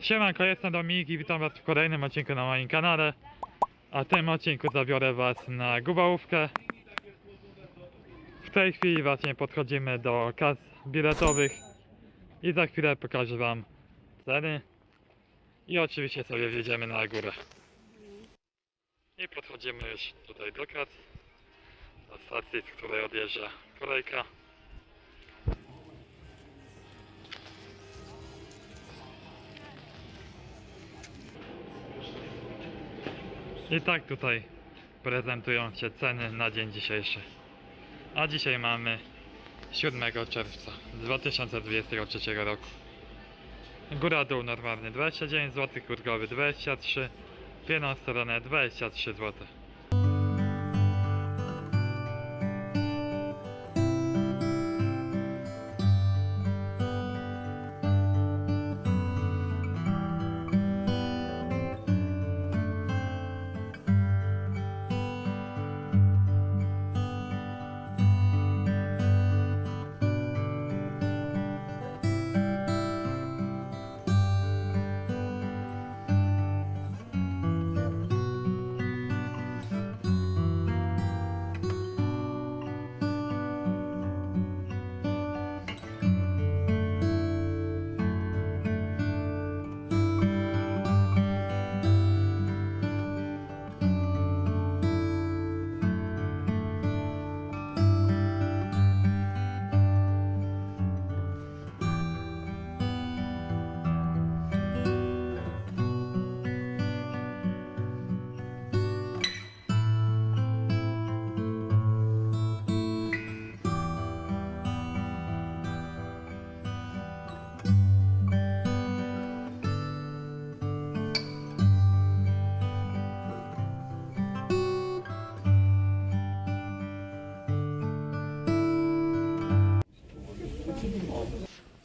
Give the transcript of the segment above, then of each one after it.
Siemanko, jestem Dominik i witam Was w kolejnym odcinku na moim kanale. A w tym odcinku zabiorę Was na Gubałówkę. W tej chwili właśnie podchodzimy do kas biletowych i za chwilę pokażę Wam ceny. I oczywiście sobie wjedziemy na górę. I podchodzimy już tutaj do kas, do stacji, z której odjeżdża kolejka. I tak tutaj prezentują się ceny na dzień dzisiejszy. A dzisiaj mamy 7 czerwca 2023 roku. Góra dół normalny 29 zł, kurgowy 23, pieno stronę 23 zł.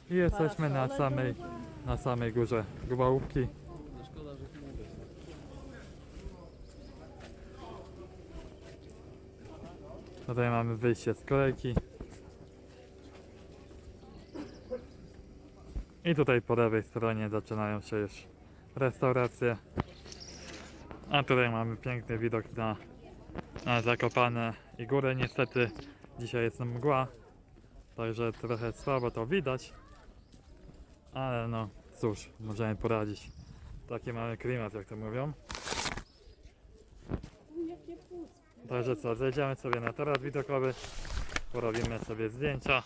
I jesteśmy na samej, na samej górze Gubałówki. Tutaj mamy wyjście z kolejki. I tutaj po lewej stronie zaczynają się już restauracje. A tutaj mamy piękny widok na, na Zakopane i górę. Niestety dzisiaj jest mgła, także trochę słabo to widać. Ale no cóż, możemy poradzić. Taki mamy klimat, jak to mówią. Także co, zejdziemy sobie na torat widokowy, porobimy sobie zdjęcia.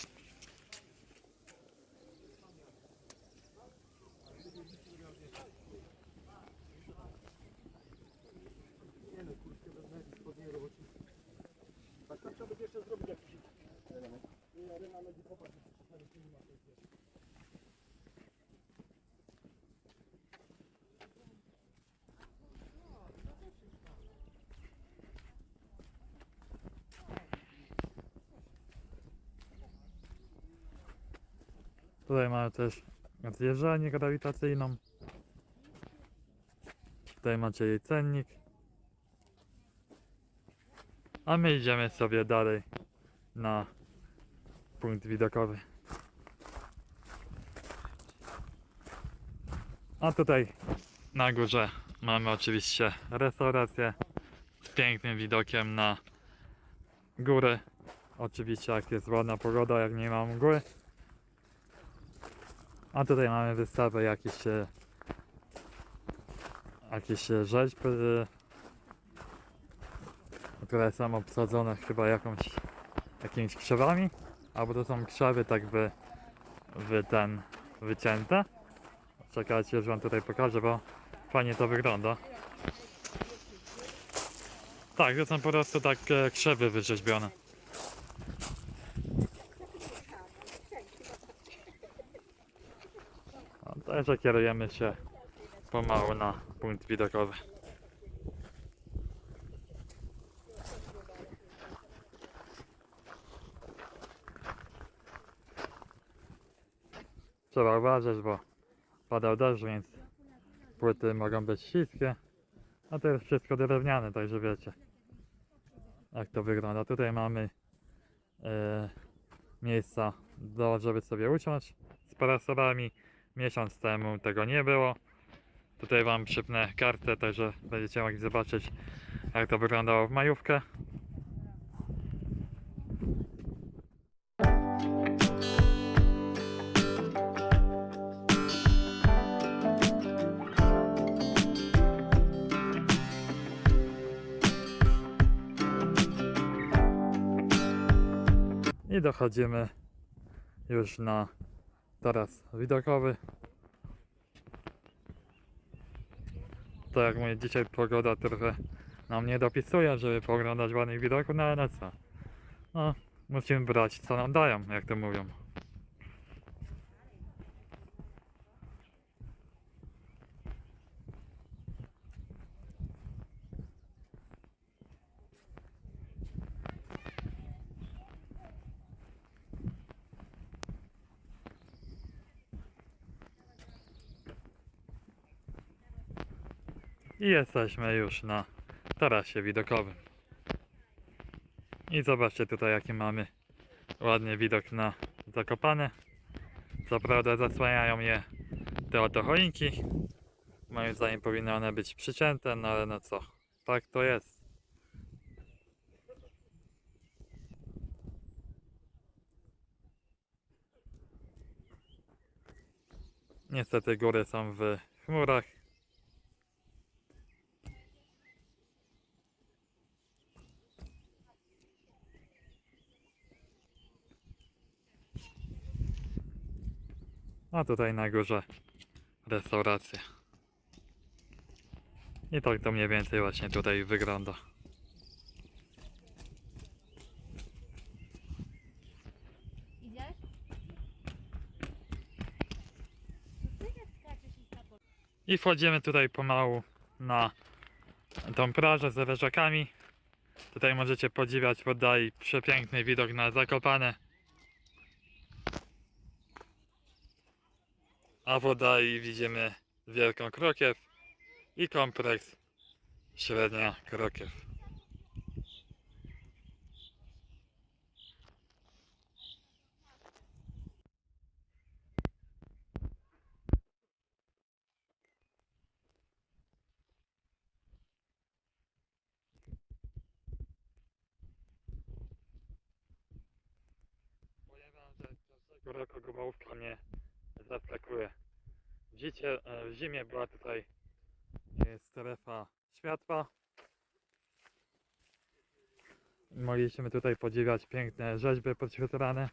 Tutaj mamy też zjeżdżalnię grawitacyjną. Tutaj macie jej cennik. A my idziemy sobie dalej na punkt widokowy. A tutaj na górze mamy oczywiście restaurację z pięknym widokiem na górę. Oczywiście jak jest ładna pogoda, jak nie ma mgły. A tutaj mamy wystawę jakieś e, rzeźb, e, które są obsadzone chyba jakąś jakimiś krzewami, albo to są krzewy tak by, by ten wycięte. Czekajcie, już wam tutaj pokażę, bo fajnie to wygląda. Tak, to są po prostu tak krzewy wyrzeźbione. Także kierujemy się pomału na punkt widokowy. Trzeba uważać, bo padał deszcz, więc płyty mogą być śliskie. A to jest wszystko drewniane, także wiecie jak to wygląda. Tutaj mamy e, miejsca, do, żeby sobie usiąść z parasolami. Miesiąc temu tego nie było. Tutaj Wam przypnę kartę, także będziecie mogli zobaczyć jak to wyglądało w majówkę. I dochodzimy już na taras widokowy. To jak mówię, dzisiaj pogoda trochę nam nie dopisuje, żeby pooglądać ładnych widoków, no ale co? No, musimy brać co nam dają, jak to mówią. I jesteśmy już na tarasie widokowym. I zobaczcie tutaj jaki mamy ładny widok na Zakopane. Co prawda zasłaniają je te oto choinki. Moim zdaniem powinny one być przycięte, no ale no co, tak to jest. Niestety góry są w chmurach. A tutaj na górze restauracja. I tak to mniej więcej właśnie tutaj wygląda. I wchodzimy tutaj pomału na tą plażę z leżakami. Tutaj możecie podziwiać w oddali przepiękny widok na Zakopane. A w oddali widzimy Wielką Krokiew i kompleks Średnia Krokiew. Powiem że każdego roku gumałówka mnie zaskakuje. W, e, w zimie była tutaj e, strefa światła. Mogliśmy tutaj podziwiać piękne rzeźby podświetlane.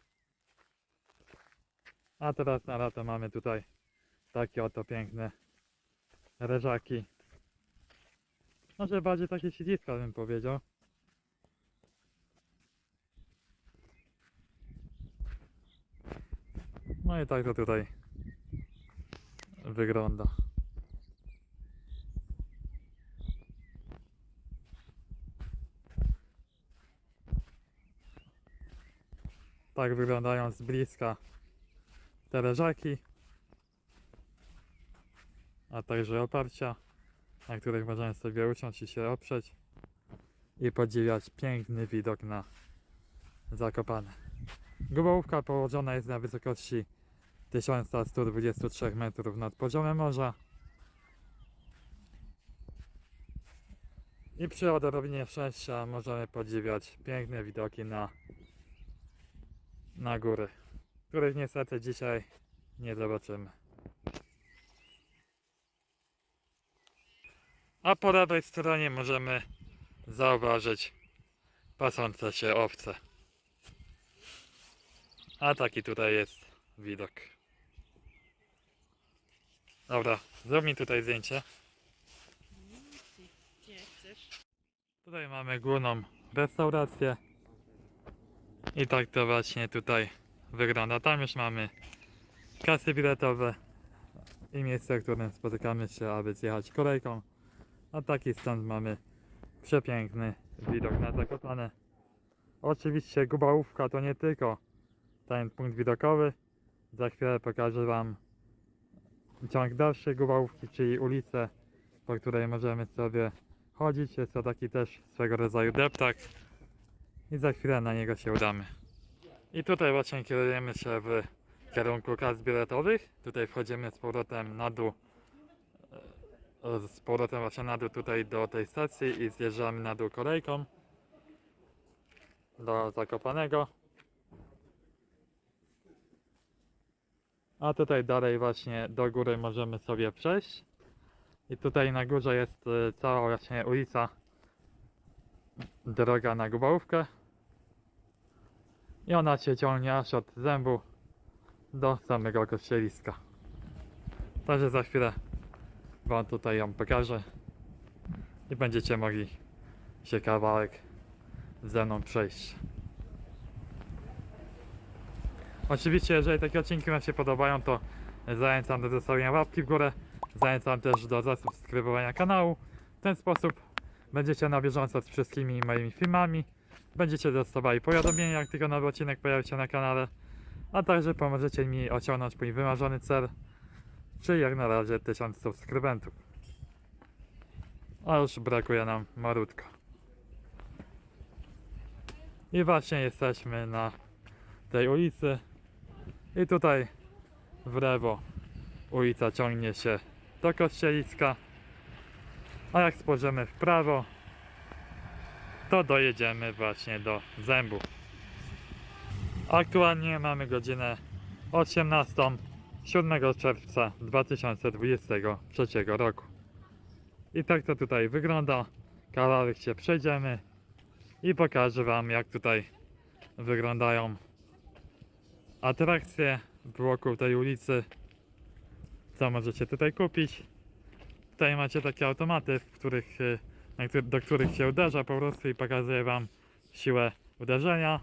A teraz na lato mamy tutaj takie oto piękne leżaki. Może bardziej takie siedziska bym powiedział. No i tak to tutaj wygląda. Tak wyglądają z bliska te leżaki, a także oparcia, na których możemy sobie usiąść i się oprzeć i podziwiać piękny widok na Zakopane. Gubałówka położona jest na wysokości 1123 metrów nad poziomem morza. I przy odrobinie szczęścia możemy podziwiać piękne widoki na, na góry, których niestety dzisiaj nie zobaczymy. A po lewej stronie możemy zauważyć pasące się owce. A taki tutaj jest widok. Dobra, zrób mi tutaj zdjęcie. Tutaj mamy główną restaurację. I tak to właśnie tutaj wygląda. Tam już mamy kasy biletowe i miejsce, w którym spotykamy się, aby zjechać kolejką. A taki stąd mamy przepiękny widok na Zakopane. Oczywiście Gubałówka to nie tylko ten punkt widokowy. Za chwilę pokażę Wam ciąg dalszy Gubałówki, czyli ulicę, po której możemy sobie chodzić. Jest to taki też swego rodzaju deptak i za chwilę na niego się udamy. I tutaj właśnie kierujemy się w kierunku kas biletowych. Tutaj wchodzimy z powrotem na dół. e, Z powrotem właśnie na dół tutaj do tej stacji i zjeżdżamy na dół kolejką do Zakopanego. A tutaj dalej właśnie do góry możemy sobie przejść. I tutaj na górze jest e, cała właśnie ulica droga na Gubałówkę. I ona się ciągnie aż od zębu do samego kościeliska. Także za chwilę Wam tutaj ją pokażę i będziecie mogli się kawałek ze mną przejść. Oczywiście, jeżeli takie odcinki Wam się podobają, to zachęcam do zostawienia łapki w górę. Zachęcam też do zasubskrybowania kanału. W ten sposób będziecie na bieżąco z wszystkimi moimi filmami. Będziecie dostawali powiadomienia, jak tylko nowy odcinek pojawi się na kanale. A także pomożecie mi osiągnąć mój wymarzony cel, czyli jak na razie 1000 subskrybentów. A już brakuje nam marutko. I właśnie jesteśmy na tej ulicy. I tutaj w lewo ulica ciągnie się do kościeliska. A jak spojrzymy w prawo, to dojedziemy właśnie do zębu. Aktualnie mamy godzinę 18, 7 czerwca 2023 roku. I tak to tutaj wygląda. Kawałek się przejdziemy i pokażę Wam jak tutaj wyglądają atrakcje wokół tej ulicy. Co możecie tutaj kupić. Tutaj macie takie automaty, w których, do których się uderza po prostu i pokazuje Wam siłę uderzenia.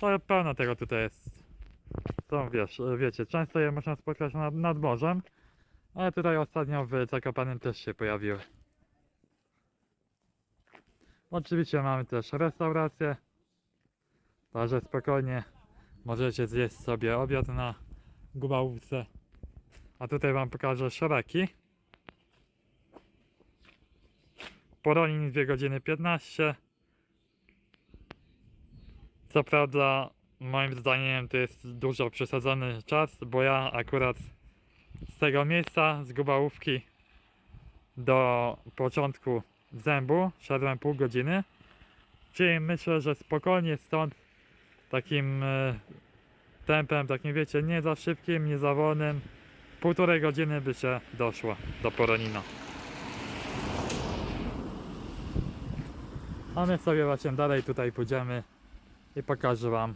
To pełno tego tutaj jest. To wiesz, wiecie, często je można spotkać nad, nad morzem, ale tutaj ostatnio w Zakopanem też się pojawiły. Oczywiście mamy też restaurację, także spokojnie możecie zjeść sobie obiad na Gubałówce. A tutaj Wam pokażę szereki. Poronin 2 godziny 15. Co prawda, moim zdaniem to jest dużo przesadzony czas, bo ja akurat z tego miejsca, z Gubałówki do początku zębu szedłem pół godziny. Czyli myślę, że spokojnie stąd takim e, tempem, takim wiecie, nie za szybkim, nie za wolnym, półtorej godziny by się doszło do Poronina. A my sobie właśnie dalej tutaj pójdziemy i pokażę Wam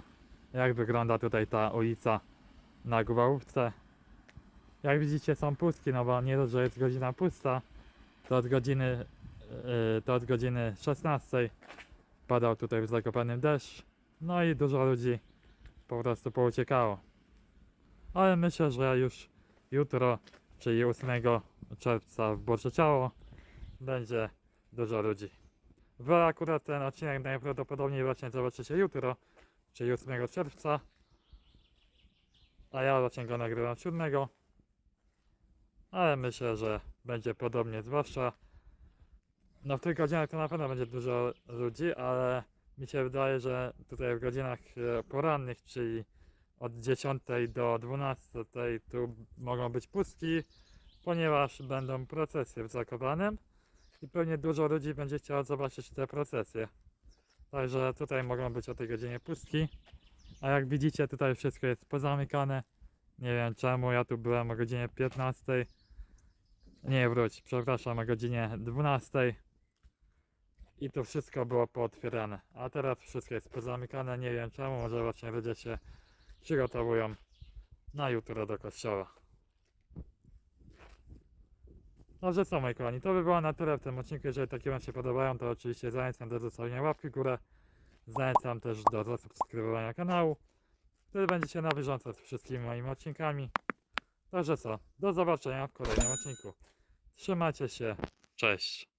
jak wygląda tutaj ta ulica na Gubałówce. Jak widzicie są pustki, no bo nie dość, że jest godzina pusta, to od godziny, yy, to od godziny 16 padał tutaj w Zakopanym deszcz, no i dużo ludzi po prostu pouciekało. Ale myślę, że już jutro, czyli 8 czerwca w Boże Ciało będzie dużo ludzi. Wy akurat ten odcinek najprawdopodobniej właśnie zobaczycie jutro, czyli 8 czerwca. A ja właśnie go nagrywam 7. Ale myślę, że będzie podobnie, zwłaszcza no w tych godzinach to na pewno będzie dużo ludzi, ale mi się wydaje, że tutaj w godzinach e, porannych, czyli od 10 do 12 tu mogą być pustki, ponieważ będą procesje w Zakopanem i pewnie dużo ludzi będzie chciało zobaczyć te procesje. Także tutaj mogą być o tej godzinie pustki. A jak widzicie tutaj wszystko jest pozamykane. Nie wiem czemu, ja tu byłem o godzinie 15. Nie wróć, przepraszam, o godzinie 12. I to wszystko było pootwierane. A teraz wszystko jest pozamykane, nie wiem czemu, może właśnie ludzie się przygotowują na jutro do kościoła. Dobrze co moi kochani, to by było na tyle w tym odcinku. Jeżeli takie Wam się podobają, to oczywiście zachęcam do zostawienia łapki w górę. Zachęcam też do zasubskrybowania kanału. Wtedy będziecie na bieżąco z wszystkimi moimi odcinkami. Także co, do zobaczenia w kolejnym odcinku. Trzymajcie się, cześć.